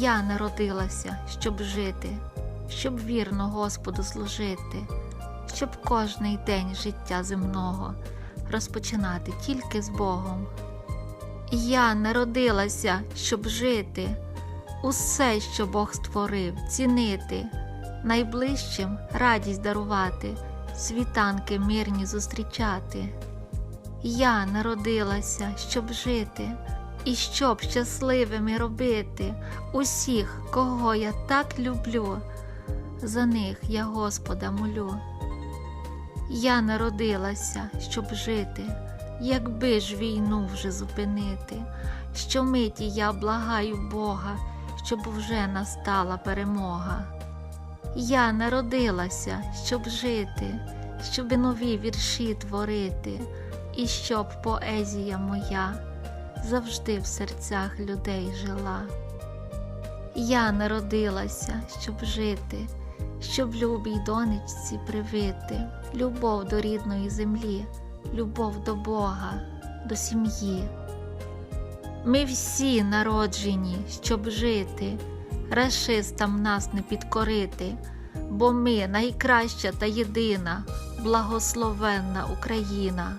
Я народилася, щоб жити, щоб вірно Господу служити, щоб кожний день життя земного розпочинати тільки з Богом. Я народилася, щоб жити, усе, що Бог створив, цінити, найближчим радість дарувати, світанки мирні зустрічати. Я народилася, щоб жити, і щоб щасливими робити усіх, кого я так люблю, за них я Господа молю. Я народилася, щоб жити, якби ж війну вже зупинити, щомиті я благаю Бога, щоб вже настала перемога. Я народилася, щоб жити, щоб нові вірші творити, і щоб поезія моя завжди в серцях людей жила. Я народилася, щоб жити, щоб любій донечці привити, любов до рідної землі, любов до Бога, до сім'ї. Ми всі народжені, щоб жити, рашистам нас не підкорити, бо ми найкраща та єдина, благословенна Україна.